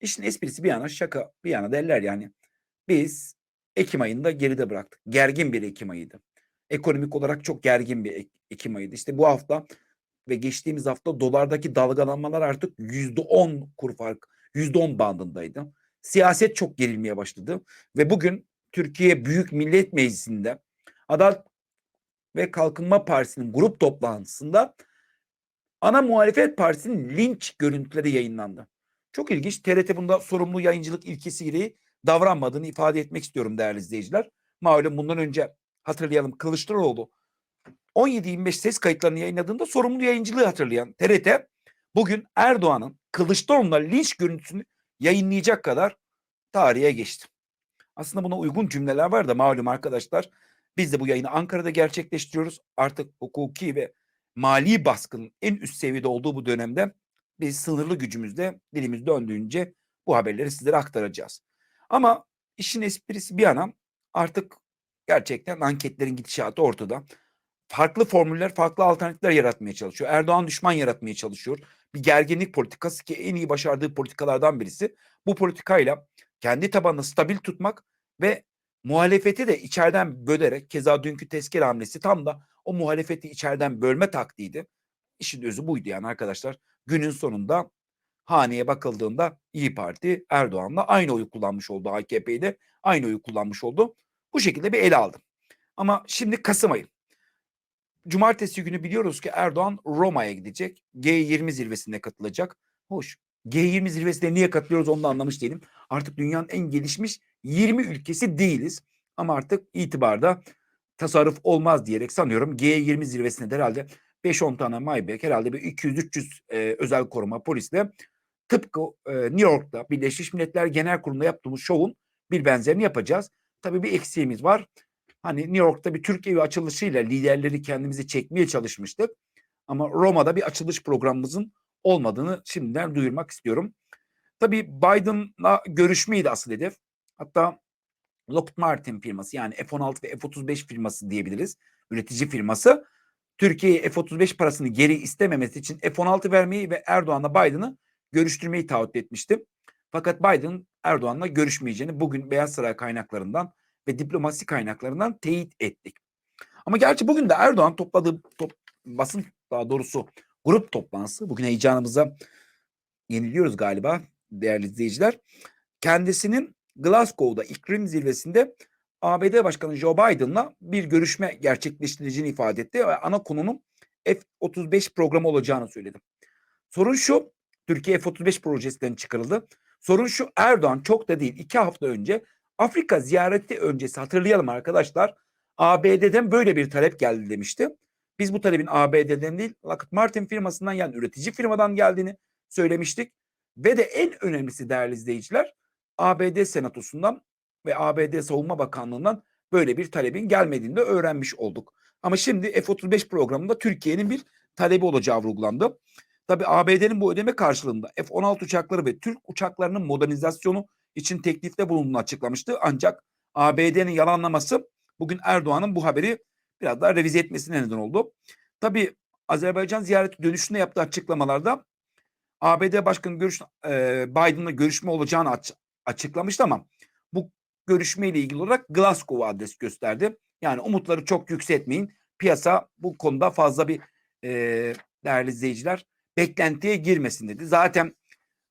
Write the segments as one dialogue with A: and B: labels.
A: İşin esprisi bir yana şaka bir yana derler yani. Biz Ekim ayında geride bıraktık. Gergin bir Ekim ayıydı. Ekonomik olarak çok gergin bir Ek- Ekim ayıydı. İşte bu hafta ve geçtiğimiz hafta dolardaki dalgalanmalar artık yüzde on kur fark, yüzde on bandındaydı. Siyaset çok gerilmeye başladı ve bugün Türkiye Büyük Millet Meclisi'nde Adalet ve Kalkınma Partisi'nin grup toplantısında ana muhalefet partisinin linç görüntüleri yayınlandı. Çok ilginç. TRT bunda sorumlu yayıncılık ilkesi gereği davranmadığını ifade etmek istiyorum değerli izleyiciler. Malum bundan önce hatırlayalım Kılıçdaroğlu 17-25 ses kayıtlarını yayınladığında sorumlu yayıncılığı hatırlayan TRT bugün Erdoğan'ın Kılıçdaroğlu'na linç görüntüsünü yayınlayacak kadar tarihe geçti. Aslında buna uygun cümleler var da malum arkadaşlar biz de bu yayını Ankara'da gerçekleştiriyoruz. Artık hukuki ve mali baskının en üst seviyede olduğu bu dönemde biz sınırlı gücümüzle dilimiz döndüğünce bu haberleri sizlere aktaracağız. Ama işin esprisi bir yana artık gerçekten anketlerin gidişatı ortada. Farklı formüller, farklı alternatifler yaratmaya çalışıyor. Erdoğan düşman yaratmaya çalışıyor. Bir gerginlik politikası ki en iyi başardığı politikalardan birisi. Bu politikayla kendi tabanını stabil tutmak ve muhalefeti de içeriden bölerek keza dünkü tezkere hamlesi tam da o muhalefeti içeriden bölme taktiğiydi. İşin özü buydu yani arkadaşlar. Günün sonunda haneye bakıldığında İyi Parti Erdoğan'la aynı oyu kullanmış oldu. AKP'yi de aynı oyu kullanmış oldu. Bu şekilde bir ele aldım. Ama şimdi Kasım ayı. Cumartesi günü biliyoruz ki Erdoğan Roma'ya gidecek. G20 zirvesine katılacak. Hoş. G20 zirvesine niye katılıyoruz onu da anlamış değilim. Artık dünyanın en gelişmiş 20 ülkesi değiliz. Ama artık itibarda tasarruf olmaz diyerek sanıyorum G20 zirvesine de herhalde 5-10 tane Maybach herhalde bir 200-300 e, özel koruma polisle tıpkı e, New York'ta Birleşmiş Milletler Genel Kurulu'nda yaptığımız şovun bir benzerini yapacağız. Tabii bir eksiğimiz var. Hani New York'ta bir Türk evi açılışıyla liderleri kendimizi çekmeye çalışmıştık. Ama Roma'da bir açılış programımızın olmadığını şimdiden duyurmak istiyorum. Tabii Biden'la görüşmeydi asıl hedef. Hatta Lockheed Martin firması yani F-16 ve F-35 firması diyebiliriz. Üretici firması. Türkiye'ye F-35 parasını geri istememesi için F-16 vermeyi ve Erdoğan'la Biden'ı görüştürmeyi taahhüt etmişti. Fakat Biden Erdoğan'la görüşmeyeceğini bugün Beyaz Saray kaynaklarından ve diplomasi kaynaklarından teyit ettik. Ama gerçi bugün de Erdoğan topladığı top, basın daha doğrusu grup toplantısı bugün heyecanımıza yeniliyoruz galiba değerli izleyiciler. Kendisinin Glasgow'da iklim zirvesinde ABD Başkanı Joe Biden'la bir görüşme gerçekleştireceğini ifade etti ve ana konunun F-35 programı olacağını söyledi. Sorun şu, Türkiye F-35 projesinden çıkarıldı. Sorun şu, Erdoğan çok da değil iki hafta önce Afrika ziyareti öncesi hatırlayalım arkadaşlar. ABD'den böyle bir talep geldi demişti. Biz bu talebin ABD'den değil Lockheed Martin firmasından yani üretici firmadan geldiğini söylemiştik. Ve de en önemlisi değerli izleyiciler ABD Senatosu'ndan ve ABD Savunma Bakanlığı'ndan böyle bir talebin gelmediğini de öğrenmiş olduk. Ama şimdi F-35 programında Türkiye'nin bir talebi olacağı vurgulandı. Tabi ABD'nin bu ödeme karşılığında F-16 uçakları ve Türk uçaklarının modernizasyonu için teklifte bulunduğunu açıklamıştı. Ancak ABD'nin yalanlaması bugün Erdoğan'ın bu haberi biraz daha revize etmesine neden oldu. Tabi Azerbaycan ziyareti dönüşünde yaptığı açıklamalarda ABD Başkanı görüş, e, Biden'la görüşme olacağını aç, açıklamıştı ama görüşmeyle ilgili olarak Glasgow adres gösterdi. Yani umutları çok yükseltmeyin. Piyasa bu konuda fazla bir e, değerli izleyiciler beklentiye girmesin dedi. Zaten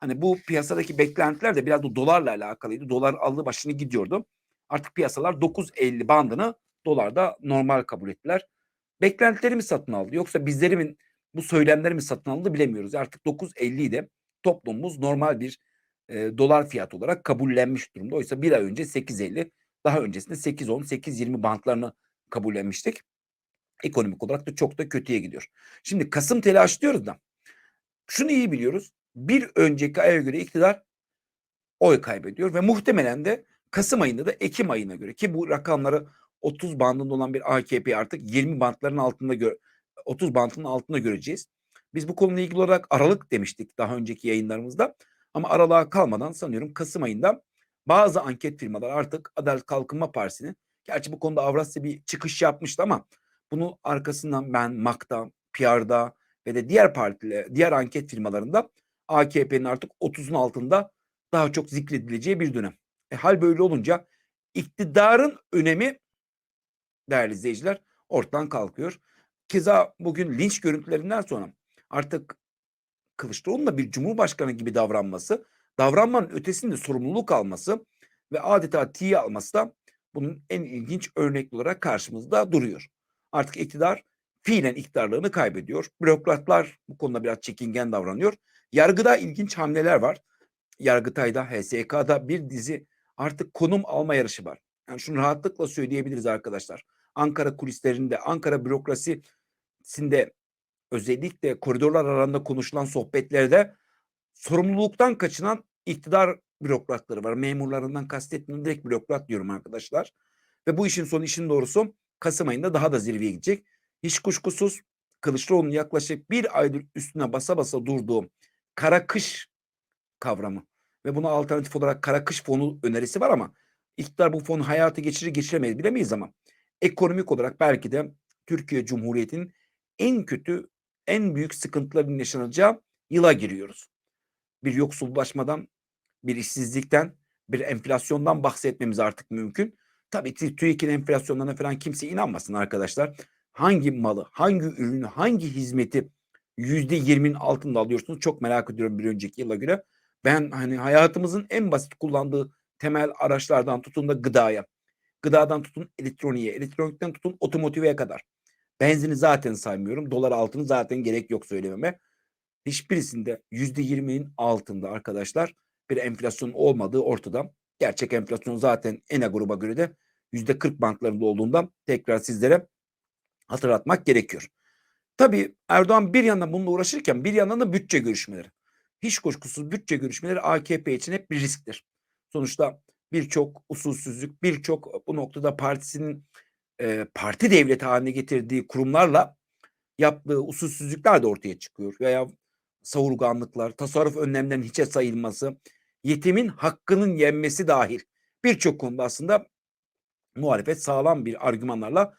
A: hani bu piyasadaki beklentiler de biraz da dolarla alakalıydı. Dolar aldı başını gidiyordu. Artık piyasalar 9.50 bandını dolarda normal kabul ettiler. Beklentileri mi satın aldı yoksa bizlerimin bu söylemleri mi satın aldı bilemiyoruz. Artık 9.50'yi de toplumumuz normal bir e, dolar fiyatı olarak kabullenmiş durumda. Oysa bir ay önce 8.50 daha öncesinde 8.10 8.20 bantlarını kabullenmiştik. Ekonomik olarak da çok da kötüye gidiyor. Şimdi Kasım telaş diyoruz da şunu iyi biliyoruz. Bir önceki aya göre iktidar oy kaybediyor ve muhtemelen de Kasım ayında da Ekim ayına göre ki bu rakamları 30 bandında olan bir AKP artık 20 bantların altında gör 30 bantının altında göreceğiz. Biz bu konuyla ilgili olarak Aralık demiştik daha önceki yayınlarımızda. Ama aralığa kalmadan sanıyorum Kasım ayında bazı anket firmalar artık Adalet Kalkınma Partisi'nin gerçi bu konuda Avrasya bir çıkış yapmıştı ama bunu arkasından ben MAK'ta, PR'da ve de diğer partiler, diğer anket firmalarında AKP'nin artık 30'un altında daha çok zikredileceği bir dönem. E, hal böyle olunca iktidarın önemi değerli izleyiciler ortadan kalkıyor. Keza bugün linç görüntülerinden sonra artık Kılıçdaroğlu'nun da bir cumhurbaşkanı gibi davranması, davranmanın ötesinde sorumluluk alması ve adeta tiye alması da bunun en ilginç örnek olarak karşımızda duruyor. Artık iktidar fiilen iktidarlığını kaybediyor. Bürokratlar bu konuda biraz çekingen davranıyor. Yargıda ilginç hamleler var. Yargıtay'da, HSK'da bir dizi artık konum alma yarışı var. Yani şunu rahatlıkla söyleyebiliriz arkadaşlar. Ankara kulislerinde, Ankara bürokrasisinde özellikle koridorlar arasında konuşulan sohbetlerde sorumluluktan kaçınan iktidar bürokratları var. Memurlarından kastetmiyorum direkt bürokrat diyorum arkadaşlar. Ve bu işin sonu işin doğrusu Kasım ayında daha da zirveye gidecek. Hiç kuşkusuz Kılıçdaroğlu'nun yaklaşık bir aydır üstüne basa basa durduğu kara kış kavramı ve buna alternatif olarak kara kış fonu önerisi var ama iktidar bu fonu hayata geçirir geçiremeyiz bilemeyiz ama ekonomik olarak belki de Türkiye Cumhuriyeti'nin en kötü en büyük sıkıntıların yaşanacağı yıla giriyoruz. Bir yoksullaşmadan, bir işsizlikten, bir enflasyondan bahsetmemiz artık mümkün. Tabii ki TÜİK'in enflasyonlarına falan kimse inanmasın arkadaşlar. Hangi malı, hangi ürünü, hangi hizmeti yüzde yirminin altında alıyorsunuz çok merak ediyorum bir önceki yıla göre. Ben hani hayatımızın en basit kullandığı temel araçlardan tutun da gıdaya, gıdadan tutun elektroniğe, elektronikten tutun otomotive kadar. Benzini zaten saymıyorum. Dolar altını zaten gerek yok söylememe. Hiçbirisinde yüzde yirminin altında arkadaşlar bir enflasyon olmadığı ortada. Gerçek enflasyon zaten ENA gruba göre de yüzde kırk bantlarında olduğundan tekrar sizlere hatırlatmak gerekiyor. Tabii Erdoğan bir yandan bununla uğraşırken bir yandan da bütçe görüşmeleri. Hiç kuşkusuz bütçe görüşmeleri AKP için hep bir risktir. Sonuçta birçok usulsüzlük, birçok bu noktada partisinin e, parti devleti haline getirdiği kurumlarla yaptığı usulsüzlükler de ortaya çıkıyor. Veya savurganlıklar, tasarruf önlemlerinin hiçe sayılması, yetimin hakkının yenmesi dahil birçok konuda aslında muhalefet sağlam bir argümanlarla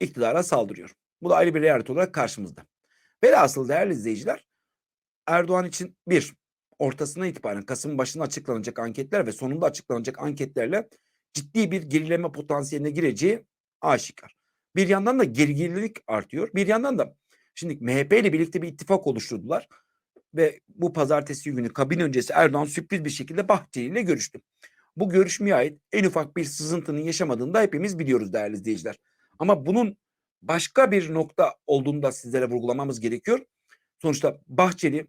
A: iktidara saldırıyor. Bu da ayrı bir realite olarak karşımızda. Velhasıl değerli izleyiciler Erdoğan için bir ortasına itibaren Kasım'ın başında açıklanacak anketler ve sonunda açıklanacak anketlerle ciddi bir gerileme potansiyeline gireceği aşikar. Bir yandan da gerginlik artıyor. Bir yandan da şimdi MHP ile birlikte bir ittifak oluşturdular ve bu pazartesi günü kabin öncesi Erdoğan sürpriz bir şekilde Bahçeli ile görüştü. Bu görüşmeye ait en ufak bir sızıntının yaşamadığını da hepimiz biliyoruz değerli izleyiciler. Ama bunun başka bir nokta olduğunu da sizlere vurgulamamız gerekiyor. Sonuçta Bahçeli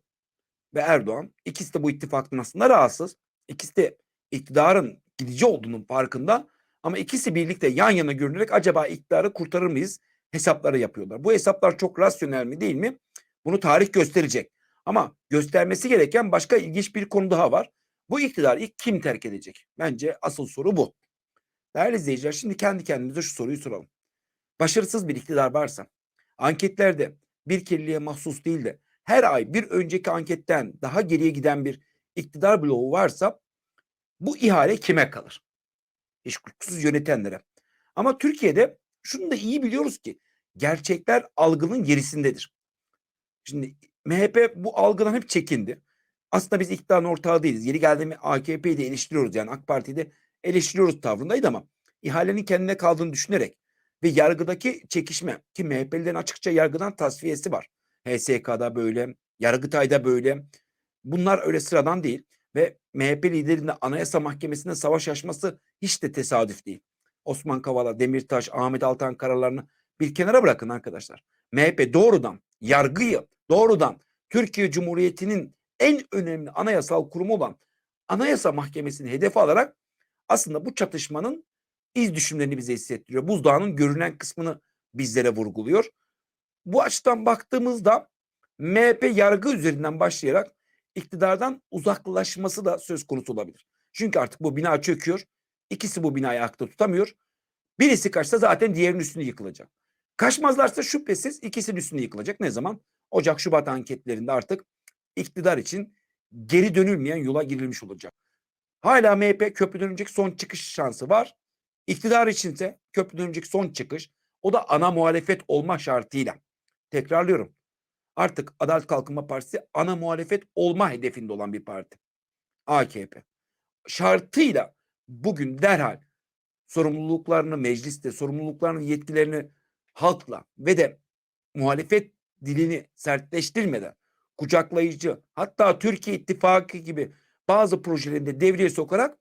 A: ve Erdoğan ikisi de bu ittifaktan aslında rahatsız. İkisi de iktidarın gidici olduğunun farkında ama ikisi birlikte yan yana görünerek acaba iktidarı kurtarır mıyız hesapları yapıyorlar. Bu hesaplar çok rasyonel mi değil mi? Bunu tarih gösterecek. Ama göstermesi gereken başka ilginç bir konu daha var. Bu iktidar ilk kim terk edecek? Bence asıl soru bu. Değerli izleyiciler şimdi kendi kendimize şu soruyu soralım. Başarısız bir iktidar varsa anketlerde bir kirliliğe mahsus değil de her ay bir önceki anketten daha geriye giden bir iktidar bloğu varsa bu ihale kime kalır? Kuşkusuz yönetenlere. Ama Türkiye'de şunu da iyi biliyoruz ki gerçekler algının gerisindedir. Şimdi MHP bu algıdan hep çekindi. Aslında biz iktidarın ortağı değiliz. Yeri geldiğinde AKP'yi de eleştiriyoruz. Yani AK Parti'yi de eleştiriyoruz tavrındaydı ama ihalenin kendine kaldığını düşünerek ve yargıdaki çekişme ki MHP'lilerin açıkça yargıdan tasfiyesi var. HSK'da böyle, Yargıtay'da böyle. Bunlar öyle sıradan değil ve MHP liderinin Anayasa Mahkemesi'nde savaş açması hiç de tesadüf değil. Osman Kavala, Demirtaş, Ahmet Altan kararlarını bir kenara bırakın arkadaşlar. MHP doğrudan yargıyı, doğrudan Türkiye Cumhuriyeti'nin en önemli anayasal kurumu olan Anayasa Mahkemesi'ni hedef alarak aslında bu çatışmanın iz düşümlerini bize hissettiriyor. Buzdağının görünen kısmını bizlere vurguluyor. Bu açıdan baktığımızda MHP yargı üzerinden başlayarak iktidardan uzaklaşması da söz konusu olabilir. Çünkü artık bu bina çöküyor. İkisi bu binayı ayakta tutamıyor. Birisi kaçsa zaten diğerinin üstüne yıkılacak. Kaçmazlarsa şüphesiz ikisinin üstüne yıkılacak. Ne zaman? Ocak Şubat anketlerinde artık iktidar için geri dönülmeyen yola girilmiş olacak. Hala MHP köprüden önceki son çıkış şansı var. İktidar içinse köprüden önceki son çıkış o da ana muhalefet olma şartıyla. Tekrarlıyorum. Artık Adalet Kalkınma Partisi ana muhalefet olma hedefinde olan bir parti. AKP. şartıyla bugün derhal sorumluluklarını mecliste, sorumluluklarını, yetkilerini halkla ve de muhalefet dilini sertleştirmeden kucaklayıcı hatta Türkiye İttifakı gibi bazı projelerinde devreye sokarak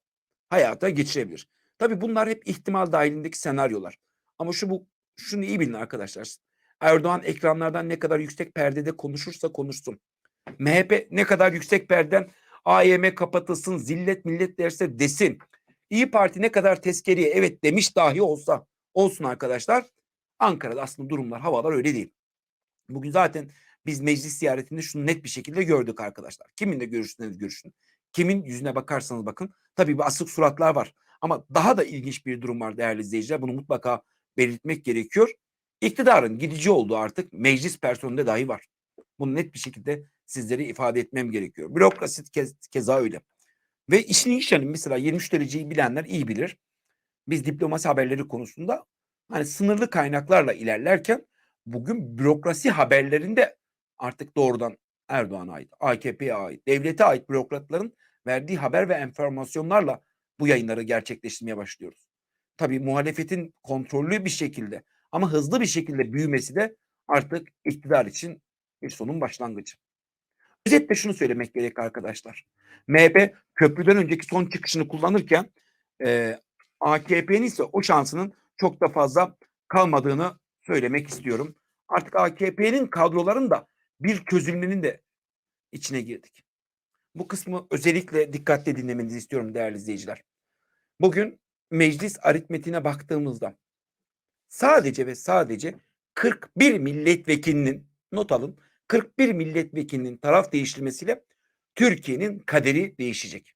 A: hayata geçirebilir. Tabii bunlar hep ihtimal dahilindeki senaryolar. Ama şu bu şunu iyi bilin arkadaşlar. Erdoğan ekranlardan ne kadar yüksek perdede konuşursa konuşsun. MHP ne kadar yüksek perden AYM kapatılsın, zillet millet derse desin. İyi Parti ne kadar tezkereye evet demiş dahi olsa olsun arkadaşlar. Ankara'da aslında durumlar, havalar öyle değil. Bugün zaten biz meclis ziyaretinde şunu net bir şekilde gördük arkadaşlar. Kiminle görüşseniz görüşün. Kimin yüzüne bakarsanız bakın. Tabii bir asık suratlar var. Ama daha da ilginç bir durum var değerli izleyiciler. Bunu mutlaka belirtmek gerekiyor. İktidarın gidici olduğu artık meclis personelinde dahi var. Bunu net bir şekilde sizlere ifade etmem gerekiyor. Bürokrasi kez, keza öyle. Ve işin iş yanı mesela 23 dereceyi bilenler iyi bilir. Biz diplomasi haberleri konusunda hani sınırlı kaynaklarla ilerlerken bugün bürokrasi haberlerinde artık doğrudan Erdoğan'a ait, AKP'ye ait, devlete ait bürokratların verdiği haber ve enformasyonlarla bu yayınları gerçekleştirmeye başlıyoruz. Tabii muhalefetin kontrollü bir şekilde ama hızlı bir şekilde büyümesi de artık iktidar için bir sonun başlangıcı. Özetle şunu söylemek gerek arkadaşlar. MHP köprüden önceki son çıkışını kullanırken e, AKP'nin ise o şansının çok da fazla kalmadığını söylemek istiyorum. Artık AKP'nin kadroların da bir çözülmenin de içine girdik. Bu kısmı özellikle dikkatle dinlemenizi istiyorum değerli izleyiciler. Bugün meclis aritmetiğine baktığımızda sadece ve sadece 41 milletvekilinin not alın 41 milletvekilinin taraf değiştirmesiyle Türkiye'nin kaderi değişecek.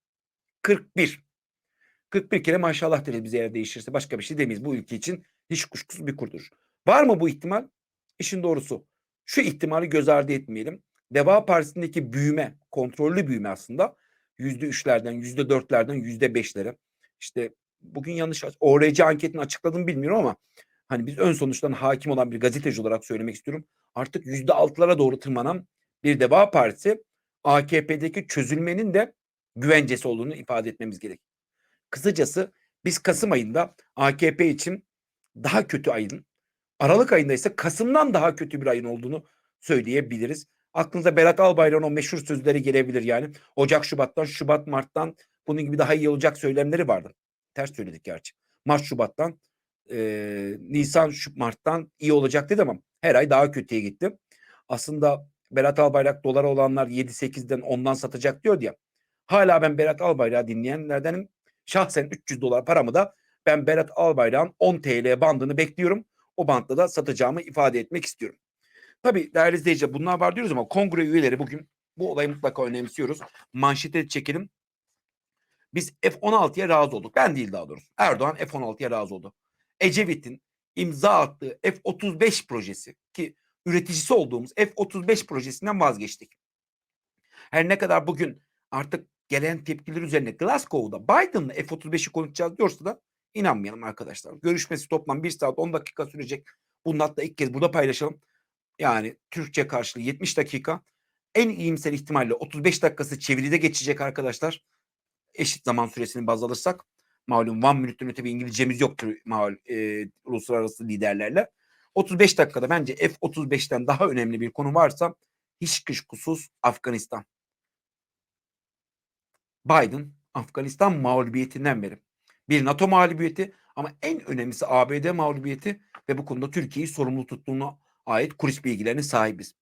A: 41. 41 kere maşallah deriz bize eğer değişirse başka bir şey demeyiz. Bu ülke için hiç kuşkusuz bir kurdur. Var mı bu ihtimal? İşin doğrusu şu ihtimali göz ardı etmeyelim. Deva Partisi'ndeki büyüme, kontrollü büyüme aslında yüzde üçlerden, yüzde dörtlerden, yüzde beşlere. İşte bugün yanlış ORC anketini açıkladım bilmiyorum ama hani biz ön sonuçtan hakim olan bir gazeteci olarak söylemek istiyorum. Artık yüzde altılara doğru tırmanan bir Deva Partisi AKP'deki çözülmenin de güvencesi olduğunu ifade etmemiz gerek. Kısacası biz Kasım ayında AKP için daha kötü ayın, Aralık ayında ise Kasım'dan daha kötü bir ayın olduğunu söyleyebiliriz. Aklınıza Berat Albayrak'ın o meşhur sözleri gelebilir yani. Ocak, Şubat'tan, Şubat, Mart'tan bunun gibi daha iyi olacak söylemleri vardı. Ters söyledik gerçi. Mart, Şubat'tan, e, Nisan, Mart'tan iyi olacak dedi ama her ay daha kötüye gitti. Aslında Berat Albayrak dolara olanlar 7-8'den ondan satacak diyor ya. Hala ben Berat Albayrak'ı dinleyenlerdenim. Şahsen 300 dolar paramı da ben Berat Albayrak'ın 10 TL bandını bekliyorum. O bantta da satacağımı ifade etmek istiyorum. Tabii değerli izleyiciler bunlar var diyoruz ama kongre üyeleri bugün bu olayı mutlaka önemsiyoruz. Manşete çekelim. Biz F-16'ya razı olduk. Ben değil daha doğrusu. Erdoğan F-16'ya razı oldu. Ecevit'in imza attığı F-35 projesi ki üreticisi olduğumuz F-35 projesinden vazgeçtik. Her ne kadar bugün artık gelen tepkiler üzerine Glasgow'da Biden'la F-35'i konuşacağız diyorsa da inanmayalım arkadaşlar. Görüşmesi toplam 1 saat 10 dakika sürecek. Bunu hatta ilk kez burada paylaşalım. Yani Türkçe karşılığı 70 dakika. En iyimser ihtimalle 35 dakikası çeviride geçecek arkadaşlar. Eşit zaman süresini baz alırsak. Malum one minute'den öte bir İngilizcemiz yoktur mal, e, uluslararası liderlerle. 35 dakikada bence F-35'ten daha önemli bir konu varsa hiç kuşkusuz Afganistan. Biden Afganistan mağlubiyetinden beri bir NATO mağlubiyeti ama en önemlisi ABD mağlubiyeti ve bu konuda Türkiye'yi sorumlu tuttuğuna ait kulis bilgilerine sahibiz.